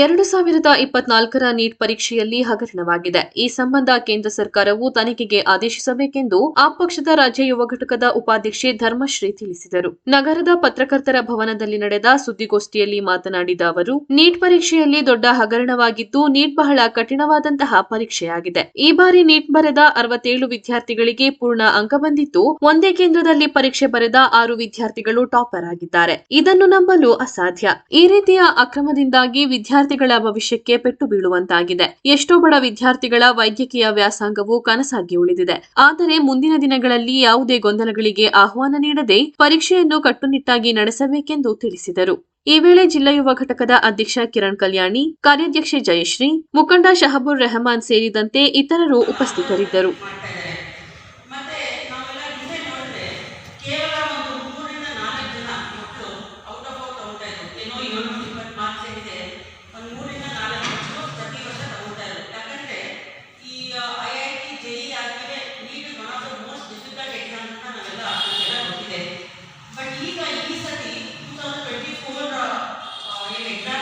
ಎರಡು ಸಾವಿರದ ಇಪ್ಪತ್ನಾಲ್ಕರ ನೀಟ್ ಪರೀಕ್ಷೆಯಲ್ಲಿ ಹಗರಣವಾಗಿದೆ. ಈ ಸಂಬಂಧ ಕೇಂದ್ರ ಸರ್ಕಾರವು ತನಿಖೆಗೆ ಆದೇಶಿಸಬೇಕೆಂದು ಆ ಪಕ್ಷದ ರಾಜ್ಯ ಯುವ ಘಟಕದ ಉಪಾಧ್ಯಕ್ಷೆ ಧರ್ಮಶ್ರೀ ತಿಳಿಸಿದರು. ನಗರದ ಪತ್ರಕರ್ತರ ಭವನದಲ್ಲಿ ನಡೆದ ಸುದ್ದಿಗೋಷ್ಠಿಯಲ್ಲಿ ಮಾತನಾಡಿದ ಅವರು, ನೀಟ್ ಪರೀಕ್ಷೆಯಲ್ಲಿ ದೊಡ್ಡ ಹಗರಣವಾಗಿದ್ದು, ನೀಟ್ ಬಹಳ ಕಠಿಣವಾದಂತಹ ಪರೀಕ್ಷೆಯಾಗಿದೆ. ಈ ಬಾರಿ ನೀಟ್ ಬರೆದ ಅರವತ್ತೇಳು ವಿದ್ಯಾರ್ಥಿಗಳಿಗೆ ಪೂರ್ಣ ಅಂಕ ಬಂದಿದ್ದು, ಒಂದೇ ಕೇಂದ್ರದಲ್ಲಿ ಪರೀಕ್ಷೆ ಬರೆದ ಆರು ವಿದ್ಯಾರ್ಥಿಗಳು ಟಾಪರ್ ಆಗಿದ್ದಾರೆ. ಇದನ್ನು ನಂಬಲು ಅಸಾಧ್ಯ. ಈ ರೀತಿಯ ಅಕ್ರಮದಿಂದಾಗಿ ವಿದ್ಯಾರ್ಥಿ ವಿದ್ಯಾರ್ಥಿಗಳ ಭವಿಷ್ಯಕ್ಕೆ ಪೆಟ್ಟು ಬೀಳುವಂತಾಗಿದೆ. ಎಷ್ಟೋ ಬಡ ವಿದ್ಯಾರ್ಥಿಗಳ ವೈದ್ಯಕೀಯ ವ್ಯಾಸಂಗವು ಕನಸಾಗಿ ಉಳಿದಿದೆ. ಆದರೆ ಮುಂದಿನ ದಿನಗಳಲ್ಲಿ ಯಾವುದೇ ಗೊಂದಲಗಳಿಗೆ ಆಹ್ವಾನ ನೀಡದೆ ಪರೀಕ್ಷೆಯನ್ನು ಕಟ್ಟುನಿಟ್ಟಾಗಿ ನಡೆಸಬೇಕೆಂದು ತಿಳಿಸಿದರು. ಈ ವೇಳೆ ಜಿಲ್ಲಾ ಯುವ ಘಟಕದ ಅಧ್ಯಕ್ಷ ಕಿರಣ್ ಕಲ್ಯಾಣಿ, ಕಾರ್ಯಾಧ್ಯಕ್ಷೆ ಜಯಶ್ರೀ, ಮುಖಂಡ ಶಹಬುರ್ ರೆಹಮಾನ್ ಸೇರಿದಂತೆ ಇತರರು ಉಪಸ್ಥಿತರಿದ್ದರು. Amen.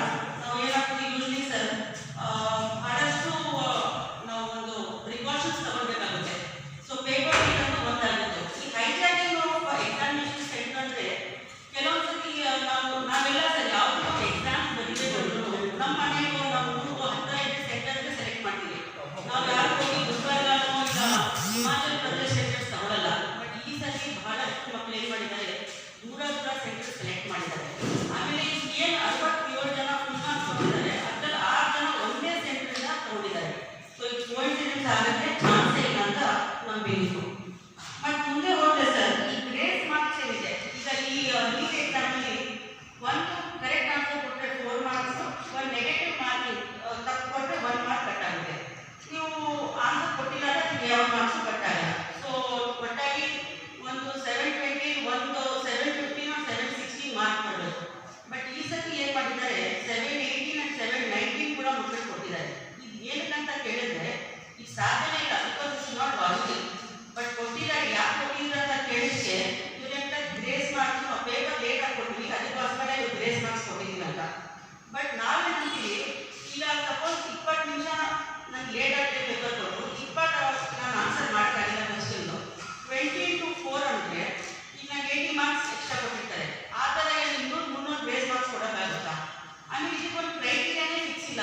ಬೇಸ್ ಮಾರ್ಕ್ಸ್ ಕೊಟ್ಟಿದ್ದೀನಿ ಅಂತ ಬಟ್ ನಾಳೆ ನನಗೆ ಈಗ ಸಪೋಸ್ ಇಪ್ಪತ್ತು ನಿಮಿಷ ನಂಗೆ ಲೇಟ್ ಆಗಿದೆ ಪೇಪರ್ ಕೊಟ್ಟು ಇಪ್ಪತ್ತು ಅವರ್ಸ್ ನಾನು ಆನ್ಸರ್ ಮಾಡ್ತಾ ಮಾಡೋಕ್ಕಾಗಿಲ್ಲ ಕ್ವಶನ್ನು ಟ್ವೆಂಟಿ ಟು ಫೋರ್ ಅಂದರೆ ಈಗ ನಂಗೆ ಏಯ್ಟಿ ಮಾರ್ಕ್ಸ್ ಎಕ್ಸ್ಟ್ರಾ ಕೊಟ್ಟಿರ್ತಾರೆ. ಆ ಥರ ಇನ್ನೂರು ಮುನ್ನೂರು ಬೇಸ್ ಮಾರ್ಕ್ಸ್ ಕೊಡೋಕ್ಕಾಗುತ್ತಾ? ಅಂದರೆ ಇದಕ್ಕೊಂದು ಕ್ರೈಟೀರಿಯಾನೇ ಫಿಕ್ಸ್ ಇಲ್ಲ.